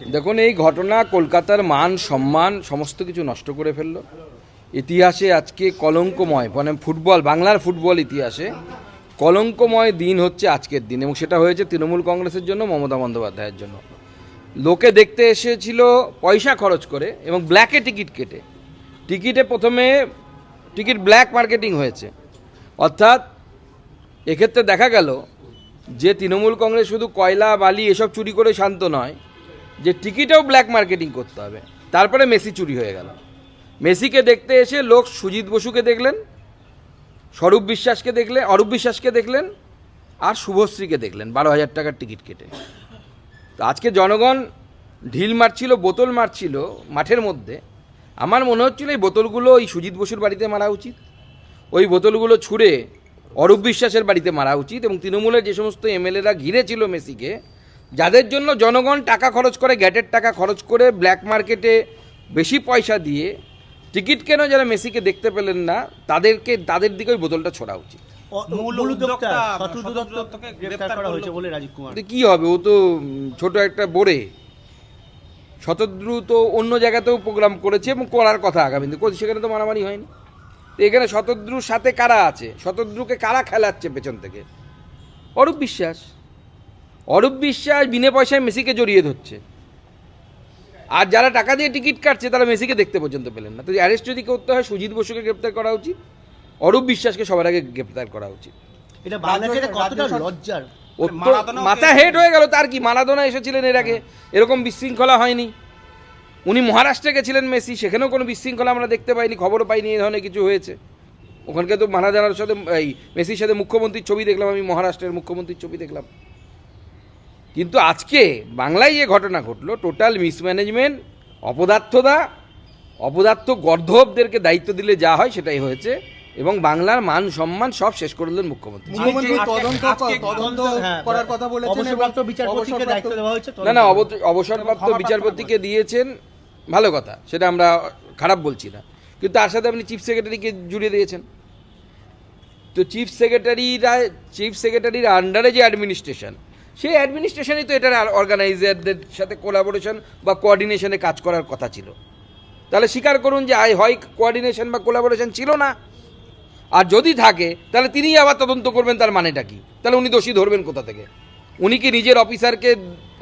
দেখুন, এই ঘটনা কলকাতার মান, সম্মান, সমস্ত কিছু নষ্ট করে ফেলল। ইতিহাসে আজকে কলঙ্কময় মানে ফুটবল, বাংলার ফুটবল ইতিহাসে কলঙ্কময় দিন হচ্ছে আজকের দিন এবং সেটা হয়েছে তৃণমূল কংগ্রেসের জন্য, মমতা বন্দ্যোপাধ্যায়ের জন্য। লোকে দেখতে এসেছিল পয়সা খরচ করে এবং ব্ল্যাকে টিকিট কেটে। টিকিটে প্রথমে টিকিট ব্ল্যাক মার্কেটিং হয়েছে। অর্থাৎ এক্ষেত্রে দেখা গেল যে তৃণমূল কংগ্রেস শুধু কয়লা, বালি এসব চুরি করে শান্ত নয় যে টিকিটেও ব্ল্যাক মার্কেটিং করতে হবে। তারপরে মেসি চুরি হয়ে গেল। মেসিকে দেখতে এসে লোক সুজিত বসুকে দেখলেন, স্বরূপ বিশ্বাসকে দেখলেন, অরূপ বিশ্বাসকে দেখলেন, আর শুভশ্রীকে দেখলেন, বারো হাজার টাকার টিকিট কেটে। তো আজকে জনগণ ঢিল মারছিল, বোতল মারছিল মাঠের মধ্যে। আমার মনে হচ্ছিল এই বোতলগুলো ওই সুজিত বসুর বাড়িতে মারা উচিত। ওই বোতলগুলো ছুঁড়ে অরূপ বিশ্বাসের বাড়িতে মারা উচিত এবং তৃণমূলের যে সমস্ত এমএলএরা ঘিরেছিল মেসিকে যাদের জন্য জনগণ টাকা খরচ করে গ্যাটের টাকা খরচ করে ব্ল্যাক মার্কেটে বেশি পয়সা দিয়ে টিকিট কেন যারা মেসিকে দেখতে পেলেন না তাদেরকে তাদের দিকে ওই বোতলটা ছোড়া উচিত। কী হবে? ও তো ছোট একটা বোরে। শতদ্রু তো অন্য জায়গাতেও প্রোগ্রাম করেছে এবং করার কথা আগামীতে কো- সেখানে তো মারামারি হয়নি। তো এখানে শতদ্রুর সাথে কারা আছে? শতদ্রুকে কারা খেলাচ্ছে পেছন থেকে? অরূপ বিশ্বাস। অরূপ বিশ্বাস বিনে পয়সায় মেসিকে জড়িয়ে ধরছে। আর যারা টাকা দিয়ে টিকিট কাটছে তারা মেসিকে দেখতে পর্যন্ত পেলেন না। তো অ্যারেস্ট যদি করতে হয় সুজিত বসুকে গ্রেপ্তার করা উচিত অরূপ বিশ্বাসকে সবার আগে গ্রেপ্তার করা উচিত। এটা কতটা লজ্জার? মাথা হেড হয়ে গেল তার কি? মারাদোনা এসেছিলেন এর আগে। এরকম বিশৃঙ্খলা হয়নি। উনি মহারাষ্ট্রে গেছিলেন মেসি সেখানেও কোনো বিশৃঙ্খলা আমরা দেখতে পাইনি খবরও পাইনি এই ধরনের কিছু হয়েছে। ওখানকে তো মারাদোনার সাথে এই মেসির সাথে মুখ্যমন্ত্রীর ছবি দেখলাম আমি মহারাষ্ট্রের মুখ্যমন্ত্রীর ছবি দেখলাম। কিন্তু আজকে বাংলায় যে ঘটনা ঘটলো টোটাল মিসম্যানেজমেন্ট অপদার্থতা অপদার্থ গর্ধবদেরকে দায়িত্ব দিলে যা হয় সেটাই হয়েছে এবং বাংলার মান সম্মান সব শেষ করে দিলেন মুখ্যমন্ত্রী। মুখ্যমন্ত্রী আজকে- তদন্ত আজকে- তদন্ত হ্যাঁ, করার কথা বলেছেন এবং অবসরপ্রাপ্ত বিচারপতিকে অবসরপ্রাপ্ত- দায়িত্ব দেওয়া হয়েছে না না অবসরপ্রাপ্ত বিচারপতিকে দিয়েছেন ভালো কথা সেটা আমরা খারাপ বলছি না। কিন্তু তার সাথে আপনি চিফ সেক্রেটারিকে জুড়ে দিয়েছেন। তো চিফ সেক্রেটারিরা চিফ সেক্রেটারির আন্ডারে যে অ্যাডমিনিস্ট্রেশন সেই অ্যাডমিনিস্ট্রেশনই তো এটার অর্গানাইজারদের সাথে কোলাবোরেশন বা কোঅর্ডিনেশনে কাজ করার কথা ছিল। তাহলে স্বীকার করুন যে আই হয় কোঅর্ডিনেশন বা কোলাবোরেশন ছিল না। আর যদি থাকে তাহলে তিনিই আবার তদন্ত করবেন তার মানেটা কি? তাহলে উনি দোষী ধরবেন কোথা থেকে? উনি কি নিজের অফিসারকে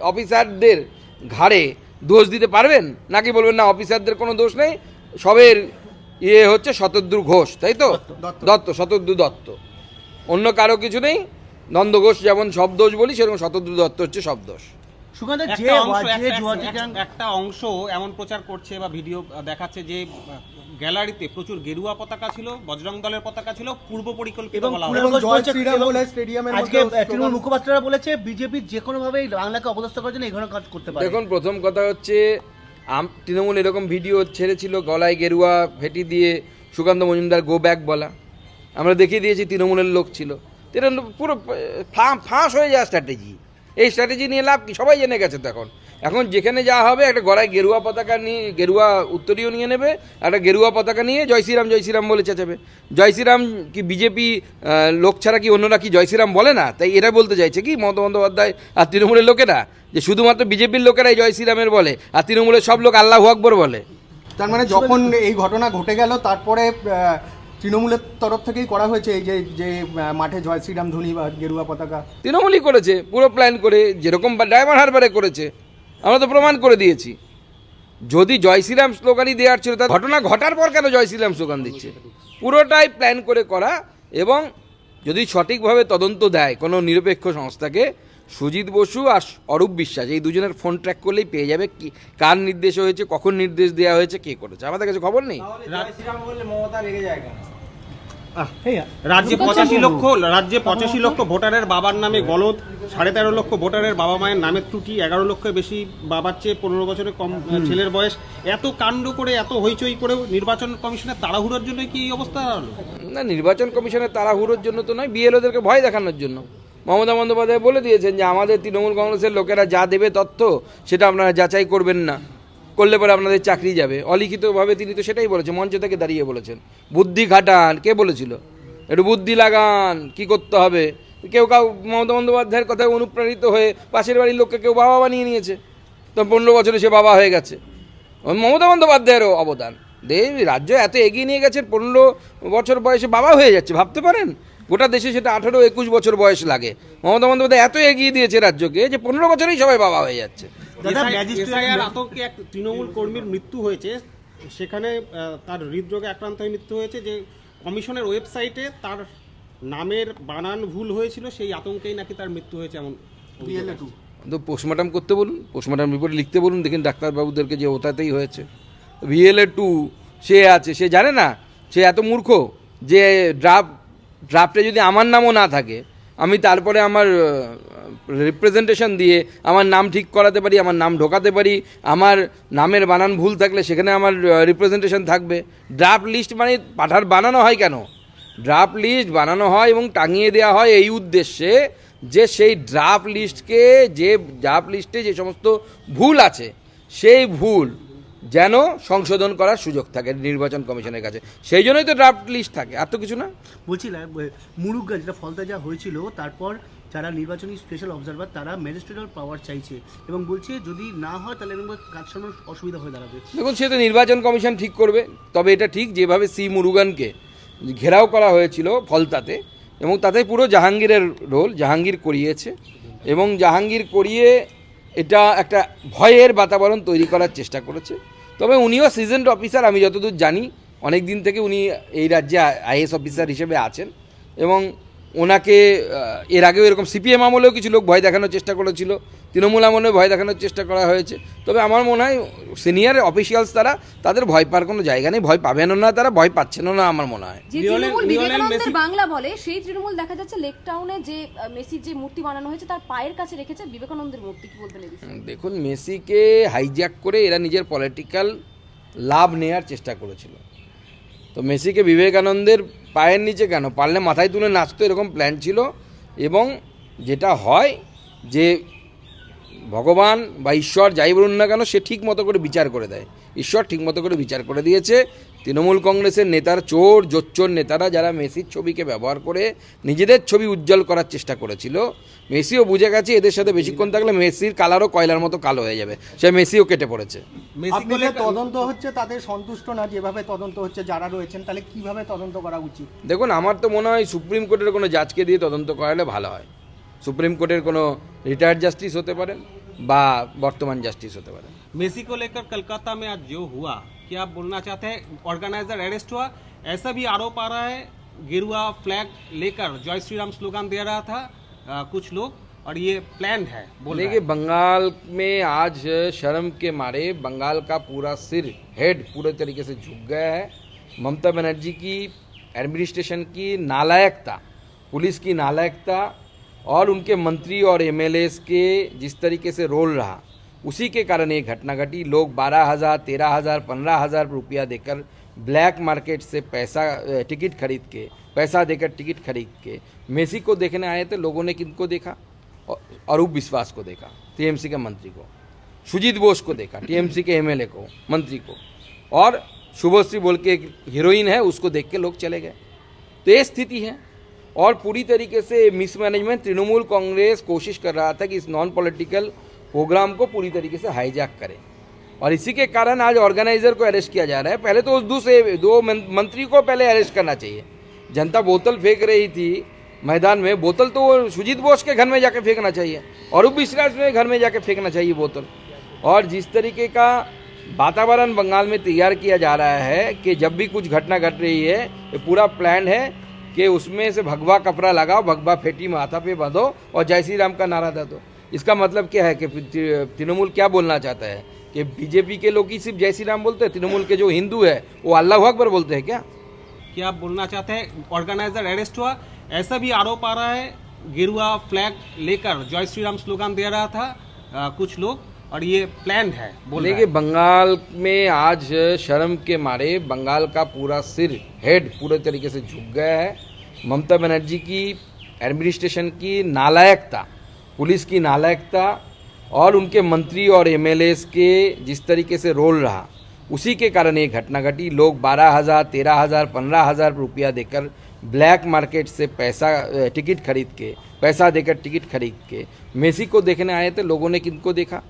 অফিসারদের ঘাড়ে দোষ দিতে পারবেন? নাকি বলবেন না অফিসারদের কোনো দোষ নেই সবের ইয়ে হচ্ছে শতদ্রু ঘোষ তাই তো? দত্ত। দত্ত শতদ্রু দত্ত। অন্য কারও কিছু নেই? নন্দ ঘোষ যেমন সব দোষ বলি সেরকম শতদ্রু দত্ত হচ্ছে সব দোষ। যে একটা অংশ এমন প্রচার করছে বা ভিডিও দেখাচ্ছে যে গ্যালারিতে প্রচুর গেরুয়া পতাকা ছিল বজরং দলের পতাকা ছিল পূর্ব পরিকল্পিত আজকে তৃণমূল মুখপাত্ররা বলেছে বিজেপি যে কোনো ভাবে বাংলাকে অপদস্থ করার জন্য এই ধরনের কাজ করতে পারে। দেখুন প্রথম কথা হচ্ছে আম- তৃণমূল এরকম ভিডিও ছেড়েছিল গলায় গেরুয়া ফেটি দিয়ে সুকান্ত মজুমদার গো ব্যাক বলা। আমরা দেখিয়ে দিয়েছি তৃণমূলের লোক ছিল। এটা পুরো ফাঁস হয়ে যাওয়া স্ট্র্যাটেজি এই স্ট্র্যাটেজি নিয়ে লাভ কি? সবাই জেনে গেছে তখন এখন। যেখানে যা হবে, একটা গড়ায় গেরুয়া পতাকা নিয়ে, গেরুয়া উত্তরীয় নিয়ে নেবে, একটা গেরুয়া পতাকা নিয়ে জয় শ্রীরাম জয় শ্রীরাম বলে চেঁচাবে। জয় শ্রীরাম কি বিজেপি লোক ছাড়া কি অন্যরা কি জয় শ্রীরাম বলে না? তাই এরা বলতে চাইছে কি, মমতা বন্দ্যোপাধ্যায় আর তৃণমূলের লোকেরা, যে শুধুমাত্র বিজেপির লোকেরাই জয় শ্রীরামের বলে, আর তৃণমূলের সব লোক আল্লাহ আকবর বলে। তার মানে যখন এই ঘটনা ঘটে গেল, তারপরে তৃণমূলের তরফ থেকেই করা হয়েছে এই যে যে মাঠে জয় শ্রীরাম ধ্বনি বা গেরুয়া পতাকা। তৃণমূলই করেছে পুরো প্ল্যান করে যেরকম ডায়মন্ড হারবারে করেছে আমরা তো প্রমাণ করে দিয়েছি। যদি জয় শ্রীরাম স্লোগানই দেওয়ার ছিল তা ঘটনা ঘটার পর কেন জয় শ্রীরাম স্লোগান দিচ্ছে? পুরোটাই প্ল্যান করে করা এবং যদি সঠিকভাবে তদন্ত দেয় কোনো নিরপেক্ষ সংস্থাকে সুজিত বসু আর অরূপ বিশ্বাস এই দুজনের ফোন ট্র্যাক করলেই পেয়ে যাবে কি কার নির্দেশ হয়েছে কখন নির্দেশ দেওয়া হয়েছে কে করেছে। আমাদের কাছে খবর নেই? রাজ্যে পঁচাশি লক্ষ রাজ্যে পঁচাশি লক্ষ ভোটারের বাবার নামে গলদ সাড়ে তেরো লক্ষ ভোটারের বাবা মায়ের নামের ত্রুটি এগারো লক্ষের বেশি বাবার চেয়ে পনেরো বছরের কম ছেলের বয়স। এত কাণ্ড করে এত হইচই করে নির্বাচন কমিশনের তাড়াহুড়োর জন্য কি এই অবস্থা? হলো না নির্বাচন কমিশনের তাড়াহুড়োর জন্য তো নয় বিএলওদেরকে ভয় দেখানোর জন্য। মমতা বন্দ্যোপাধ্যায় বলে দিয়েছেন যে আমাদের তৃণমূল কংগ্রেসের লোকেরা যা দেবে তথ্য সেটা আপনারা যাচাই করবেন না। করলে পরে আপনাদের চাকরি যাবে। অলিখিতভাবে তিনি তো সেটাই বলেছেন, মঞ্চ থেকে দাঁড়িয়ে বলেছেন। বুদ্ধি খাটান, কে বলেছিল? একটু বুদ্ধি লাগান, কি করতে হবে? কেউ কাউ, মমতা বন্দ্যোপাধ্যায়ের কথায় অনুপ্রাণিত হয়ে পাশের বাড়ির লোককে কেউ বাবা বানিয়ে নিয়েছে। তো পনেরো বছরে সে বাবা হয়ে গেছে। মমতা বন্দ্যোপাধ্যায়েরও অবদান। দে রাজ্য এত এগিয়ে নিয়ে গেছে, পনেরো বছর বয়সে বাবা হয়ে যাচ্ছে, ভাবতে পারেন? গোটা দেশে সেটা আঠেরো একুশ বছর বয়স লাগে। মমতা বন্দ্যোপাধ্যায় এত এগিয়ে দিয়েছে রাজ্যকে যে পনেরো বছরেই সবাই বাবা হয়ে যাচ্ছে। আতঙ্কে এক তৃণমূল কর্মীর মৃত্যু হয়েছে। সেখানে তার হৃদরোগে আক্রান্ত হয়ে মৃত্যু হয়েছে। যে কমিশনের ওয়েবসাইটে তার নামের বানান ভুল হয়েছিল সেই আতঙ্কেই নাকি তার মৃত্যু হয়েছে এমন। তো পোস্টমর্টম করতে বলুন পোস্টমর্টম রিপোর্ট লিখতে বলুন দেখেন ডাক্তারবাবুদেরকে যে ওটাতেই হয়েছে। ভিএলএ টু সে আছে সে জানে না সে এত মূর্খ যে ড্রাফট ড্রাফটে যদি আমার নামও না থাকে আমি তারপরে আমার রিপ্রেজেন্টেশন দিয়ে আমার নাম ঠিক করাতে পারি, আমার নাম ঢোকাতে পারি, আমার নামের বানান ভুল থাকলে সেখানে আমার রিপ্রেজেন্টেশন থাকবে। ড্রাফট লিস্ট মানে পাঠার বানানো হয় কেন? ড্রাফট লিস্ট বানানো হয় এবং টাঙিয়ে দেওয়া হয় এই উদ্দেশ্যে যে সেই ড্রাফট লিস্টকে যে ড্রাফট লিস্টে যে সমস্ত ভুল আছে, সেই ভুল যেন সংশোধন করার সুযোগ থাকে নির্বাচন কমিশনের কাছে। সেই জন্যই তো ড্রাফট লিস্ট থাকে আর তো কিছু না। বলছি বলছিলাম মুরুগা যেটা ফলতা যা হয়েছিল তারপর যারা নির্বাচনী স্পেশাল অবজারভার তারা ম্যাজিস্ট্রেটাল পাওয়ার চাইছে এবং বলছে যদি না হয় তাহলে কাজ সারানোর অসুবিধা হয়ে দাঁড়াবে। দেখুন সে তো নির্বাচন কমিশন ঠিক করবে তবে এটা ঠিক যেভাবে সি মুরুগানকে ঘেরাও করা হয়েছিল ফলতাতে এবং তাতে পুরো জাহাঙ্গীরের রোল জাহাঙ্গীর করিয়েছে এবং জাহাঙ্গীর করিয়ে এটা একটা ভয়ের বাতাবরণ তৈরি করার চেষ্টা করেছে। তবে উনিও সিজেন্ট অফিসার আমি যতদূর জানি অনেক দিন থেকে উনি এই রাজ্যে আইএস অফিসার হিসেবে আছেন এবং ওনাকে এর আগেও এরকম সিপিএম আমলেও কিছু লোক ভয় দেখানোর চেষ্টা করেছিল তৃণমূল আমলেও ভয় দেখানোর চেষ্টা করা হয়েছে। তবে আমার মনে হয় সিনিয়র অফিসিয়ালস তারা তাদের ভয় পাওয়ার কোনো জায়গা নেই ভয় পাবেনও না তারা ভয় পাচ্ছেনও না আমার মনে হয়। বাংলা বলে সেই তৃণমূল দেখা যাচ্ছে লেক টাউনে যে মেসির যে মূর্তি বানানো হয়েছে তার পায়ের কাছে রেখেছে বিবেকানন্দের মূর্তি কি বলবেন দেখুন মেসিকে হাইজ্যাক করে এরা নিজের পলিটিক্যাল লাভ নেয়ার চেষ্টা করেছিল। তো মেসিকে বিবেকানন্দের পায়ের নিচে কেন? পারলে মাথায় তুলে নাচতো, এরকম প্ল্যান ছিল। এবং যেটা হয় যে ভগবান বা ঈশ্বর যাই বলুন না কেন সে ঠিক মতো করে বিচার করে দেয়। ঈশ্বর ঠিক মতো করে বিচার করে দিয়েছে। তৃণমূল কংগ্রেসের নেতার চোর জোচ্চোর নেতারা যারা মেসির ছবিকে ব্যবহার করে নিজেদের ছবি উজ্জ্বল করার চেষ্টা করেছিল মেসিও বুঝে গেছে এদের সাথে বেশিক্ষণ থাকলে মেসির কালারও কয়লার মতো কালো হয়ে যাবে। সে মেসিও কেটে পড়েছে। মেসি তদন্ত হচ্ছে তাদের সন্তুষ্ট না যেভাবে তদন্ত হচ্ছে যারা রয়েছেন তাহলে কীভাবে তদন্ত করা উচিত? দেখুন আমার তো মনে হয় সুপ্রিম কোর্টের কোনো জাজকে দিয়ে তদন্ত করালে ভালো হয়। সুপ্রিম কোর্টের কোনো রিটায়ার্ড জাস্টিস হতে পারেন বা বর্তমান জাস্টিস হতে পারেন मेसी को लेकर कोलकाता में आज जो हुआ क्या आप बोलना चाहते हैं ऑर्गेनाइजर अरेस्ट हुआ ऐसा भी आरोप आ रहा है गेरुआ फ्लैग लेकर जय श्री राम स्लोगन दे रहा था अ, कुछ लोग और ये प्लान है बोल रहा देखिए बंगाल में आज शर्म के मारे बंगाल का पूरा सिर हेड पूरे तरीके से झुक गया है ममता बनर्जी की एडमिनिस्ट्रेशन की नालायकता पुलिस की नालायकता और उनके मंत्री और एमएलएस के जिस तरीके से रोल रहा, उसी के कारण ये घटना घटी। लोग बारह हज़ार, तेरह हज़ार, पंद्रह हज़ार रुपया देकर ब्लैक मार्केट से पैसा टिकट खरीद के, पैसा देकर टिकट खरीद के मेसी को देखने आए थे, लोगों ने किनको देखा? अरूप विश्वास को देखा, टीएमसी के मंत्री को, सुजीत बोस को देखा, टीएमसी के एमएलए को, मंत्री को। और शुभश्री बोल के एक हीरोइन है, उसको देख के लोग चले गए। तो ये स्थिति है। और पूरी तरीके से मिसमैनेजमेंट तृणमूल कांग्रेस कोशिश कर रहा था कि इस नॉन पॉलिटिकल प्रोग्राम को पूरी तरीके से हाईजैक करें। और इसी के कारण आज ऑर्गेनाइजर को अरेस्ट किया जा रहा है। पहले तो उस दूसरे दो मंत्री को पहले अरेस्ट करना चाहिए। जनता बोतल फेंक रही थी मैदान में। बोतल तो सुजीत बोस के घर में जाके फेंकना चाहिए और विश्वास में घर में जाके फेंकना चाहिए बोतल। और जिस तरीके का वातावरण बंगाल में तैयार किया जा रहा है कि जब भी कुछ घटना घट रही है, ये पूरा प्लान है। कि उसमें से भगवा कपड़ा लगाओ भगवा फेटी माथा पे बांधो और जय श्री राम का नारा दे दो। इसका मतलब क्या है कि तृणमूल क्या बोलना चाहता है? कि बीजेपी के लोग ही सिर्फ़ जय श्री राम बोलते हैं तृणमूल के जो हिंदू है वो अल्लाह अकबर बोलते हैं क्या? क्या बोलना चाहते हैं ऑर्गेनाइजर अरेस्ट हुआ ऐसा भी आरोप आ रहा है गिरुआ फ्लैग लेकर जय श्री राम स्लोगान दे रहा था अ, कुछ लोग और ये प्लान है बोल देखिए बंगाल में आज शर्म के मारे बंगाल का पूरा सिर हेड पूरे तरीके से झुक गया है। ममता बनर्जी की एडमिनिस्ट्रेशन की नालायकता, पुलिस की नालायकता और उनके मंत्री और एमएलएस के जिस तरीके से रोल रहा, उसी के कारण ये घटना घटी। लोग बारह हज़ार, तेरह हज़ार, पंद्रह हज़ार रुपया देकर ब्लैक मार्केट से पैसा टिकट खरीद के, पैसा देकर टिकट खरीद के मेसी को देखने आए थे, लोगों ने किनको देखा?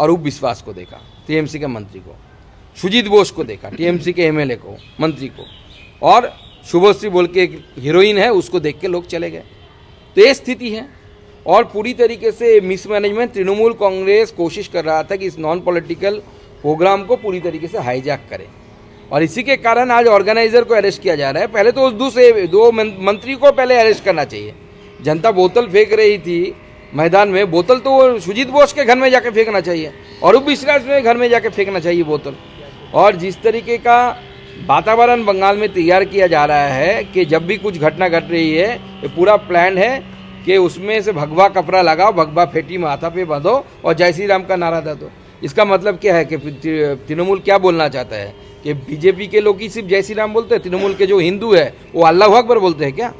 अरूप विश्वास को देखा, टीएमसी के मंत्री को, सुजीत बोस को देखा, टीएमसी के एमएलए को, मंत्री को। और शुभश्री बोल के एक हीरोइन है, उसको देख के लोग चले गए। तो ये स्थिति है। और पूरी तरीके से मिसमैनेजमेंट तृणमूल कांग्रेस कोशिश कर रहा था कि इस नॉन पॉलिटिकल प्रोग्राम को पूरी तरीके से हाईजैक करे। और इसी के कारण आज ऑर्गेनाइजर को अरेस्ट किया जा रहा है। पहले तो उस दूसरे, दो मंत्री को पहले अरेस्ट करना चाहिए। जनता बोतल फेंक रही थी मैदान में, बोतल तो सुजीत बोस के घर में जाके फेंकना चाहिए। और विश्वास में घर में जाके फेंकना चाहिए बोतल। और जिस तरीके का वातावरण बंगाल में तैयार किया जा रहा है कि जब भी कुछ घटना घट रही है ये पूरा प्लान है कि उसमें से भगवा कपड़ा लगाओ भगवा फेटी माथा पे बांधो और जय श्री राम का नारा दे दो इसका मतलब क्या है कि तृ- तृणमूल क्या बोलना चाहता है कि बीजेपी के लोग ही सिर्फ जय श्री राम बोलते हैं तृणमूल के जो हिंदू है वो अल्लाह अकबर बोलते हैं क्या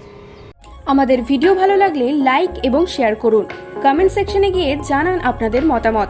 আমাদের ভিডিও ভালো লাগলে লাইক এবং শেয়ার করুন কমেন্ট সেকশনে গিয়ে জানান আপনাদের মতামত